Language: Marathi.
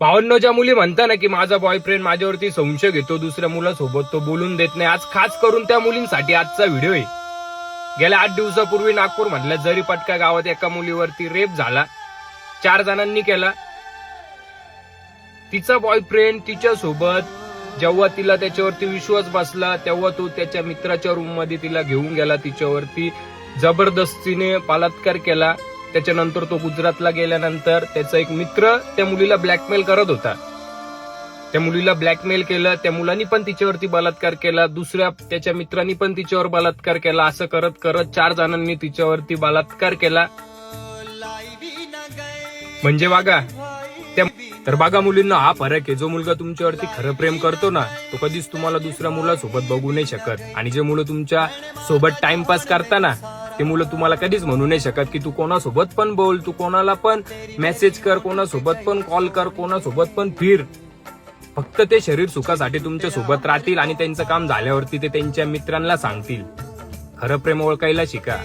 भावनो ज्या मुली म्हणता ना की माझा बॉयफ्रेंड माझ्यावरती संशय घेतो दुसऱ्या मुलासोबत तो बोलून देत नाही. आज खास करून त्या मुलींसाठी आजचा व्हिडिओ आहे. गेल्या आठ दिवसापूर्वी नागपूर मधल्या जरीपटका गावात एका मुलीवरती रेप झाला चार जणांनी केला. तिचा बॉयफ्रेंड तिच्या सोबत जेव्हा तिला त्याच्यावरती विश्वास बसला तेव्हा तो त्याच्या मित्राच्या रूममध्ये तिला घेऊन गेला तिच्यावरती जबरदस्तीने बलात्कार केला. त्याच्यानंतर तो गुजरातला गेल्यानंतर त्याचा एक मित्र त्या मुलीला ब्लॅकमेल करत होता. त्या मुलीला ब्लॅकमेल केलं त्या मुलांनी पण तिच्यावरती बलात्कार केला दुसऱ्या त्याच्या मित्रांनी पण तिच्यावर बलात्कार केला असं करत करत चार जणांनी तिच्यावरती बलात्कार केला. म्हणजे बघा त्या तर बागा मुलींना हा फरक आहे. जो मुलगा तुमच्यावरती खरं प्रेम करतो ना तो कधीच तुम्हाला दुसऱ्या मुलासोबत बघू नाही शकत. आणि जे मुलं तुमच्यासोबत टाइमपास करताना ते मुलं तुम्हाला कधीच म्हणू नाही शकत की तू कोणासोबत पण बोल तू कोणाला पण मेसेज कर कोणासोबत पण कॉल कर कोणासोबत पण फिर. फक्त ते शरीर सुखासाठी तुमच्यासोबत राहतील आणि त्यांचं काम झाल्यावरती ते त्यांच्या मित्रांना सांगतील. खरं प्रेम ओळखायला शिका.